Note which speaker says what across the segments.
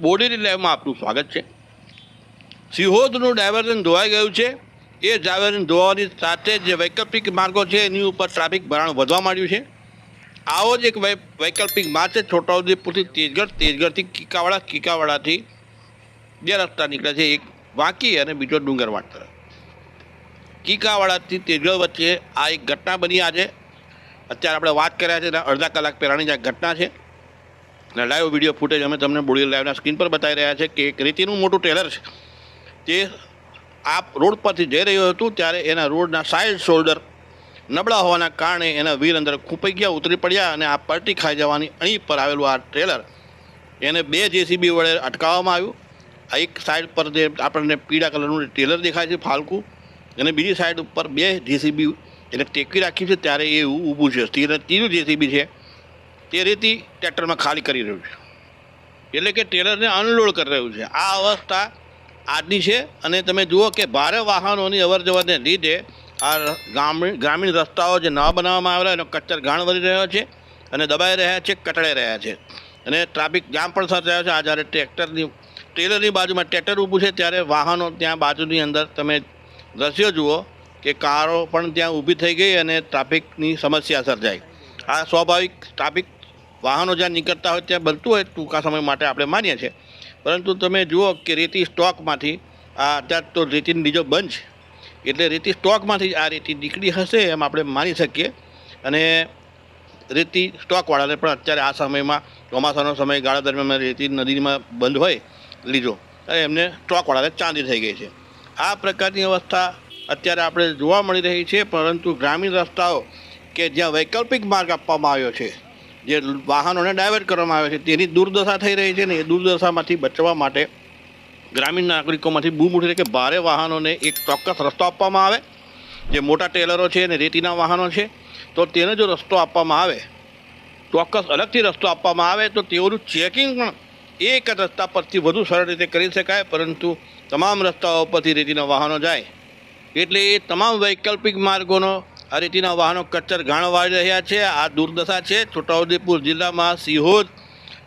Speaker 1: બોડેલી લાઈવમાં આપનું સ્વાગત છે. સિહોદનું ડાયવર્ઝન ધોવાઈ ગયું છે. એ ડાયવર્ઝન ધોવાની સાથે જે વૈકલ્પિક માર્ગો છે, એની ઉપર ટ્રાફિક ભરાણ વધવા માંડ્યું છે. આવો જ એક વૈકલ્પિક માર્ગ છે, છોટાઉદેપુરથી તેજગઢ, તેજગઢથી કિકાવાડા, કિકાવાડાથી બે રસ્તા નીકળે છે, એક વાંકી અને બીજો ડુંગરવાડ તરફ. કિકાવાડાથી તેજગઢ વચ્ચે આ એક ઘટના બની આજે. અત્યારે આપણે વાત કર્યા છે અડધા કલાક પહેલાંની જે ઘટના છે. લાઈવ વીડિયો ફૂટેજ અમે તમને બોડી લાઈવના સ્ક્રીન પર બતાવી રહ્યા છે કે એક રીતિનું મોટું ટ્રેલર છે. તે આ રોડ પરથી જઈ રહ્યું હતું ત્યારે એના રોડના સાઈડ શોલ્ડર નબળા હોવાના કારણે એના વીર અંદર ખૂંપાઈ ગયા, ઉતરી પડ્યા અને આ પલટી ખાઈ જવાની અણી પર આવેલું આ ટ્રેલર એને બે જેસીબી વડે અટકાવવામાં આવ્યું. આ એક સાઈડ પર જે આપણને પીળા કલરનું ટેલર દેખાય છે ફાલકું, અને બીજી સાઈડ ઉપર બે જેસીબી એને ટેકી રાખી છે, ત્યારે એ ઊભું છે. ત્રીજું જેસીબી છે. તે રેતી ટ્રેક્ટરમાં ખાલી કરી રહ્યું છે. એટલે કે ટેલરને અનલોડ કરી રહ્યું છે. આ અવસ્થા આજની છે અને તમે જુઓ કે ભારે વાહનોની અવર જવરને લીધે આ ગ્રામીણ ગ્રામીણ રસ્તાઓ જે નવા બનાવવામાં આવેલા એનો કચ્છર ઘાણ વધી રહ્યો છે અને દબાઈ રહ્યા છે કટડાઈ રહ્યા છે. અને ટ્રાફિક જામ પણ સર્જાયો છે. આ જ્યારે ટ્રેક્ટરની ટ્રેલરની બાજુમાં ટ્રેક્ટર ઊભું છે ત્યારે વાહનો ત્યાં બાજુની અંદર તમે દ્રશ્યો જુઓ કે કારો પણ ત્યાં ઊભી થઈ ગઈ અને ટ્રાફિકની સમસ્યા સર્જાઈ. આ સ્વાભાવિક ટ્રાફિક વાહનો જ્યાં નીકળતા હોય ત્યાં બનતું હોય ટૂંકા સમય માટે આપણે માનીએ છીએ. પરંતુ તમે જુઓ કે રેતી સ્ટોકમાંથી આ અત્યારે તો રેતીની બીજો બંધ છે. એટલે રેતી સ્ટોકમાંથી આ રેતી નીકળી હશે એમ આપણે માની શકીએ. અને રેતી સ્ટોકવાળાને પણ અત્યારે આ સમયમાં ચોમાસાનો સમય, ગાળા દરમિયાન રેતી નદીમાં બંધ હોય અને એમને સ્ટોકવાળાને ચાંદી થઈ ગઈ છે. આ પ્રકારની અવસ્થા અત્યારે આપણે જોવા મળી રહી છે, પરંતુ ગ્રામીણ રસ્તાઓ કે જ્યાં વૈકલ્પિક માર્ગ આપવામાં આવ્યો છે જે વાહનોને ડાયવર્ટ કરવામાં આવે છે, તેની દુર્દશા થઈ રહી છે ને એ દુર્દશામાંથી બચવા માટે ગ્રામીણ નાગરિકોમાંથી બૂમ ઉઠી રહી કે ભારે વાહનોને એક ચોક્કસ રસ્તો આપવામાં આવે. જે મોટા ટેલરો છે અને રેતીના વાહનો છે, તો તેને જો રસ્તો આપવામાં આવે, ચોક્કસ અલગથી રસ્તો આપવામાં આવે, તો તેઓનું ચેકિંગ પણ એક જ રસ્તા પરથી વધુ સરળ રીતે કરી શકાય, પરંતુ તમામ રસ્તાઓ પરથી રેતીના વાહનો જાય. એટલે એ તમામ વૈકલ્પિક માર્ગોનો આ રેતીના વાહનો કચ્છર ગાણ વાળી રહ્યા છે. આ દુર્દશા છે છોટાઉદેપુર જિલ્લામાં સિહોદ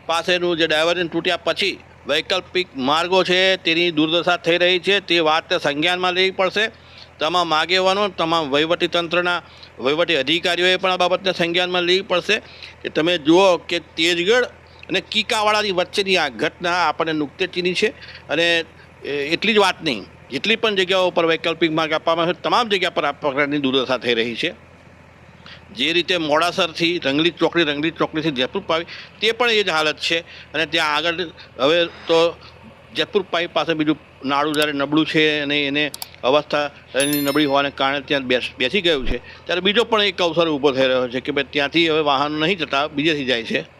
Speaker 1: પાસેનું જે ડાયવર્જન તૂટ્યા પછી વૈકલ્પિક માર્ગો છે તેની દુર્દશા થઈ રહી છે. તે વાત સંજ્ઞાનમાં લેવી પડશે. તમામ આગેવાનો, તમામ વહીવટી તંત્રના વહીવટી અધિકારીઓએ પણ આ બાબતને સંજ્ઞાનમાં લેવી પડશે કે તમે જુઓ કે તેજગઢ અને કીકાવાળાની વચ્ચેની આ ઘટના આપણને નુકતેચીની છે અને એટલી જ વાત નહીં. જેટલી પણ જગ્યાઓ પર વૈકલ્પિક માર્ગ આપવામાં આવે છે, તમામ જગ્યા પર આ પ્રકારની દુર્દશા થઈ રહી છે. જે રીતે મોડાસરથી રંગલી ચોકડી, રંગલી ચોકડીથી જયપુર પાવી, તે પણ એ જ હાલત છે. અને ત્યાં આગળ, હવે તો જયપુર પાઈ પાસે બીજું નાળું જ્યારે નબળું છે અને એને અવસ્થા એની નબળી હોવાને કારણે ત્યાં બેસી ગયું છે. ત્યારે બીજો પણ એક અવસર ઊભો થઈ રહ્યો છે કે ભાઈ ત્યાંથી હવે વાહનો નહીં જતા, બીજેથી જાય છે.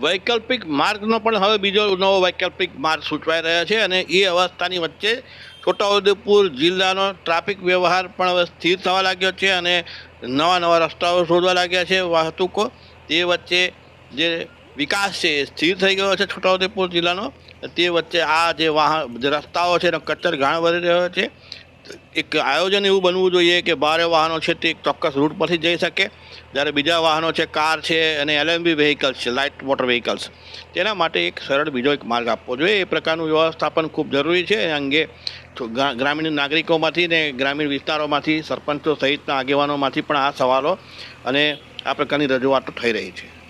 Speaker 1: વૈકલ્પિક માર્ગનો પણ હવે બીજો નવો વૈકલ્પિક માર્ગ સૂચવાઈ રહ્યો છે અને એ અવસ્થાની વચ્ચે છોટાઉદેપુર જિલ્લાનો ટ્રાફિક વ્યવહાર પણ હવે સ્થિર થવા લાગ્યો છે અને નવા નવા રસ્તાઓ શોધવા લાગ્યા છે વાહતુકો. તે વચ્ચે જે વિકાસ છે સ્થિર થઈ ગયો છે છોટાઉદેપુર જિલ્લાનો. તે વચ્ચે આ જે વાહન, જે રસ્તાઓ છે એનો કચ્ચર ઘાણ વધી રહ્યો છે. એક આયોજન એવું બનવું જોઈએ કે ભારે વાહનો છે તે એક ચોક્કસ રૂટ પરથી જઈ શકે. જ્યારે બીજા વાહનો છે, કાર છે અને એલએમબી વેહિકલ્સ છે લાઇટ મોટર વ્હીકલ્સ તેના માટે એક સરળ બીજો એક માર્ગ આપવો જોઈએ. એ પ્રકારનું વ્યવસ્થાપન ખૂબ જરૂરી છે. એ અંગે ગ્રામીણ નાગરિકોમાંથી ને ગ્રામીણ વિસ્તારોમાંથી, સરપંચો સહિતના આગેવાનોમાંથી પણ આ સવાલો અને આ પ્રકારની રજૂઆતો થઈ રહી છે.